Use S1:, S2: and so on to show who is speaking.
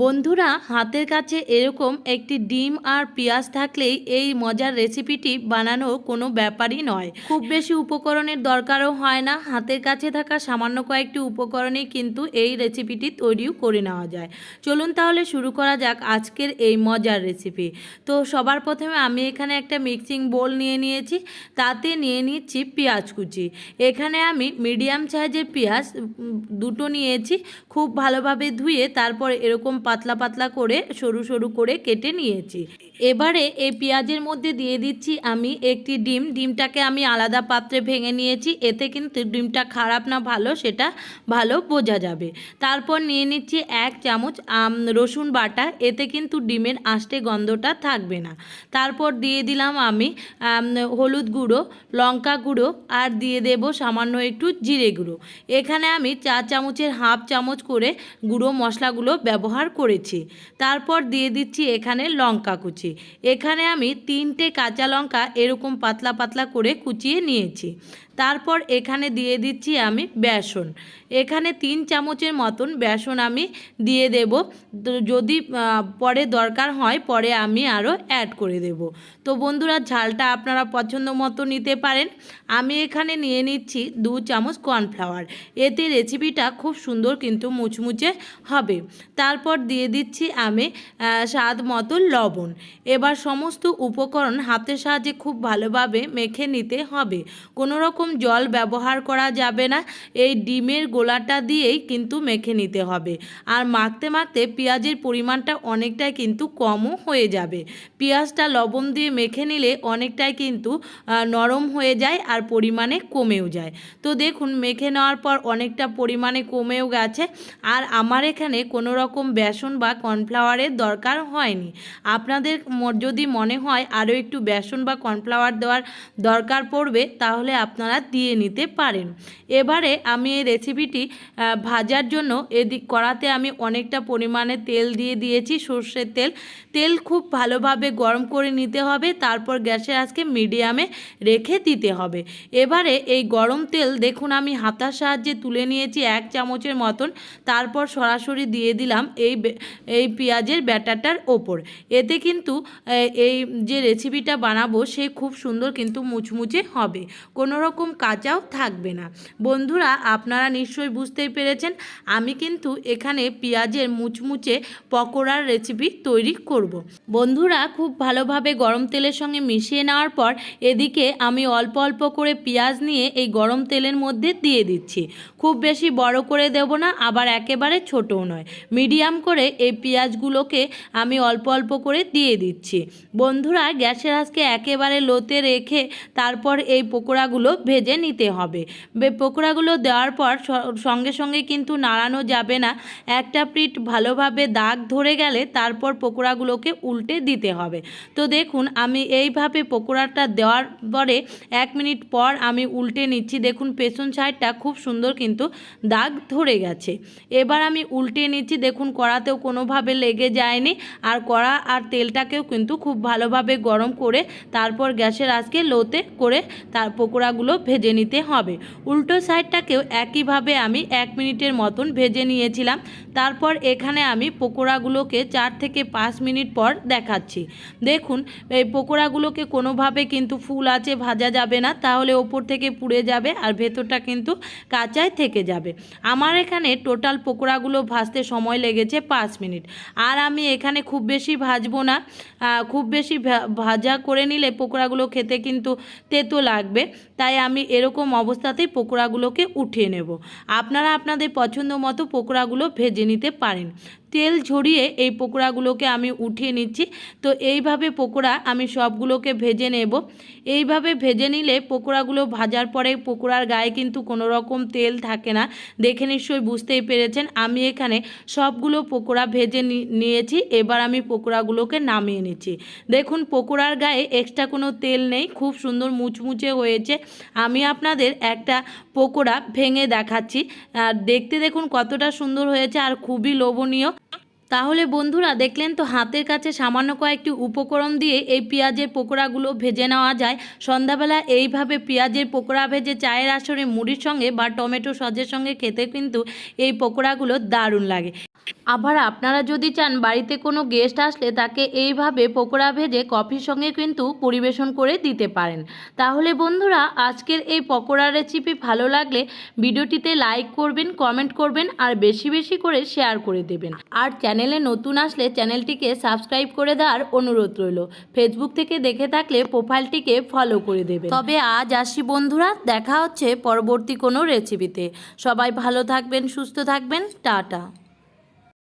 S1: বন্ধুরা, হাতের কাছে এরকম একটি ডিম আর পেঁয়াজ থাকলেই এই মজার রেসিপিটি বানানো কোনো ব্যাপারই নয়। খুব বেশি উপকরণের দরকারও হয় না। হাতের কাছে থাকা সামান্য কয়েকটি উপকরণেই কিন্তু এই রেসিপিটি তৈরিও করে নেওয়া যায়। চলুন তাহলে শুরু করা যাক আজকের এই মজার রেসিপি। তো সবার প্রথমে আমি এখানে একটা মিক্সিং বোল নিয়ে নিয়েছি। তাতে নিয়ে নিচ্ছি পেঁয়াজ কুচি। এখানে আমি মিডিয়াম সাইজের পেঁয়াজ দুটো নিয়েছি। খুব ভালোভাবে ধুয়ে তারপর এরকম পাতলা পাতলা করে সরু সরু করে কেটে নিয়েছি। এবারে এই পেঁয়াজের মধ্যে দিয়ে দিচ্ছি আমি একটি ডিম। ডিমটাকে আমি আলাদা পাত্রে ভেঙে নিয়েছি। এতে কিন্তু ডিমটা খারাপ না, ভালো, সেটা ভালো বোঝা যাবে। তারপর নিয়ে নিচ্ছি এক চামচ রসুন বাটা। এতে কিন্তু ডিমের আষ্টে গন্ধটা থাকবে না। তারপর দিয়ে দিলাম আমি, হলুদ গুঁড়ো, লঙ্কা গুঁড়ো আর দিয়ে দেব সামান্য একটু জিরে গুঁড়ো। এখানে আমি চা চামচের হাফ চামচ করে গুঁড়ো মশলাগুলো ব্যবহার করেছি। তারপর দিয়ে দিচ্ছি এখানে লঙ্কা কুচি। এখানে আমি তিনটে কাঁচা লঙ্কা এরকম পাতলা পাতলা করে কুচিয়ে নিয়েছি। তারপর এখানে দিয়ে দিচ্ছি আমি বেসন। এখানে তিন চামচের মতন বেসন আমি দিয়ে দেব। যদি পরে দরকার হয়, পরে আমি আরও অ্যাড করে দেব। তো বন্ধুরা, ঝালটা আপনারা পছন্দ মতো নিতে পারেন। আমি এখানে নিয়ে নিচ্ছি দু চামচ কর্নফ্লাওয়ার। এতে রেসিপিটা খুব সুন্দর কিন্তু মুচমুচে হবে। তারপর দিয়ে দিচ্ছি আমি স্বাদ মতো লবণ। এবার সমস্ত উপকরণ হাতের সাহায্যে খুব ভালোভাবে মেখে নিতে হবে। কোনো রকম জল ব্যবহার করা যাবে না। এই ডিমের গোলাটা দিয়েই কিন্তু মেখে নিতে হবে। আর মাখতে মাখতে পেঁয়াজের পরিমাণটা অনেকটাই কিন্তু কমও হয়ে যাবে। পেঁয়াজটা লবণ দিয়ে মেখে নিলে অনেকটাই কিন্তু নরম হয়ে যায় আর পরিমাণে কমেও যায়। তো দেখুন, মেখে নেওয়ার পর অনেকটা পরিমাণে কমেও গেছে। আর আমার এখানে কোনো রকম বেসন বা কর্নফ্লাওয়ারের দরকার হয়নি। আপনাদের যদি মনে হয় আরও একটু বেসন বা কর্নফ্লাওয়ার দেওয়ার দরকার পড়বে, তাহলে আপনারা দিয়ে নিতে পারেন। এবারে আমি এই রেসিপিটি ভাজার জন্য এদিক কড়াতে আমি অনেকটা পরিমাণে তেল দিয়ে দিয়েছি, সর্ষের তেল। তেল খুব ভালোভাবে গরম করে নিতে হবে, তারপর গ্যাসে আজকে মিডিয়ামে রেখে দিতে হবে। এবারে এই গরম তেল, দেখুন আমি হাতার সাহায্যে তুলে নিয়েছি এক চামচের মতন। তারপর সরাসরি দিয়ে দিলাম। এই বে- এই পেঁয়াজের ব্যাটারটার ওপর। এতে কিন্তু এই যে রেসিপিটা বানাবো, সে খুব সুন্দর কিন্তু মুচমুচে হবে। কোনো রকম কাঁচাও থাকবে না। বন্ধুরা, আপনারা নিশ্চয়ই বুঝতেই পেরেছেন, আমি কিন্তু এখানে পেঁয়াজের মুচমুচে পকোড়ার রেসিপি তৈরি করব। বন্ধুরা, খুব ভালোভাবে গরম তেলের সঙ্গে মিশিয়ে নেওয়ার পর, এদিকে আমি অল্প অল্প করে পেঁয়াজ নিয়ে এই গরম তেলের মধ্যে দিয়ে দিচ্ছি। খুব বেশি বড় করে দেব না, আবার একেবারে ছোটও নয়। মিডিয়াম করে এই পেঁয়াজগুলোকে আমি অল্প অল্প করে দিয়ে দিচ্ছি। বন্ধুরা, গ্যাসের আজকে একেবারে লোতে রেখে তারপর এই পকোড়াগুলো ভেজে নিতে হবে। পকোড়াগুলো দেওয়ার পর সঙ্গে সঙ্গে কিন্তু নাড়ানো যাবে না। একটা পিঠ ভালোভাবে দাগ ধরে গেলে তারপর পকোড়াগুলোকে উল্টে দিতে হবে। তো দেখুন, আমি এইভাবে পকোড়াটা দেওয়ার পরে এক মিনিট পর আমি উল্টে নিচ্ছি। দেখুন, পেছন সাইডটা খুব সুন্দর কিন্তু দাগ ধরে গেছে। এবার আমি উল্টে নিচ্ছি। দেখুন কড়াতেও কোনোভাবে লেগে যায়নি। আর কড়া আর তেলটাকেও কিন্তু খুব ভালোভাবে গরম করে তারপর গ্যাসের আজকে লোতে করে তার পকোড়াগুলো ভেজে নিতে হবে। উল্টো সাইডটাকেও একইভাবে আমি এক মিনিটের মতন ভেজে নিয়েছিলাম। তারপর এখানে আমি পকোড়াগুলোকে চার থেকে পাঁচ মিনিট পর দেখাচ্ছি। দেখুন, এই পকোড়াগুলোকে কোনোভাবে কিন্তু ফুল আছে ভাজা যাবে না, তাহলে ওপর থেকে পুড়ে যাবে আর ভেতরটা কিন্তু কাঁচাই থেকে যাবে। আমার এখানে টোটাল পকোড়াগুলো ভাজতে সময় লেগেছে পাঁচ মিনিট। আর আমি এখানে খুব বেশি ভাজবো না। খুব বেশি ভাজা করে নিলে পোকোড়াগুলো খেতে কিন্তু তেতো লাগবে। তাই আমি এরকম অবস্থাতেই পকোড়াগুলোকে উঠিয়ে নেব। আপনারা আপনাদের পছন্দ মতো পকোড়াগুলো ভেজে নিতে পারেন। তেল ঝরিয়ে এই পকোড়াগুলোকে আমি উঠিয়ে নিচ্ছি। তো এইভাবে পকোড়া আমি সবগুলোকে ভেজে নেব। এইভাবে ভেজে নিলে পকোড়াগুলো ভাজার পরে পকোড়ার গায়ে কিন্তু কোনো রকম তেল থাকে না। দেখে নিশ্চয়ই বুঝতেই পেরেছেন, আমি এখানে সবগুলো পকোড়া ভেজে নিয়েছি। এবার আমি পকোড়াগুলোকে নামিয়ে নিচ্ছি। দেখুন, পকোড়ার গায়ে এক্সট্রা কোনো তেল নেই, খুব সুন্দর মুচমুচে হয়েছে। আমি আপনাদের একটা পকোড়া ভেঙে দেখাচ্ছি। দেখতে দেখুন কতটা সুন্দর হয়েছে, আর খুবই লোভনীয়। তাহলে বন্ধুরা দেখলেন তো হাতের কাছে সামান্য কয়েকটি উপকরণ দিয়ে এই পেঁয়াজের পোকোড়াগুলো ভেজে নেওয়া যায়। সন্ধ্যাবেলা এইভাবে পেঁয়াজের পোকোড়া ভেজে চায়ের আসরে মুড়ির সঙ্গে বা টমেটো সজের সঙ্গে খেতে কিন্তু এই পোকোড়াগুলো দারুণ লাগে। আবার আপনারা যদি চান বাড়িতে কোনো গেস্ট আসলে তাকে এইভাবে পকোড়া ভেজে কফির সঙ্গে কিন্তু পরিবেশন করে দিতে পারেন। তাহলে বন্ধুরা, আজকের এই পকোড়া রেসিপি ভালো লাগলে ভিডিওটিতে লাইক করবেন কমেন্ট করবেন আর বেশি বেশি করে শেয়ার করে দেবেন। আর চ্যানেলে নতুন আসলে চ্যানেলটিকে সাবস্ক্রাইব করে দেওয়ার অনুরোধ রইল। ফেসবুক থেকে দেখে থাকলে প্রোফাইলটিকে ফলো করে দেবেন। তবে আজ আসি বন্ধুরা, দেখা হচ্ছে পরবর্তী কোনো রেসিপিতে সবাই ভালো থাকবেন, সুস্থ থাকবেন, টাটা।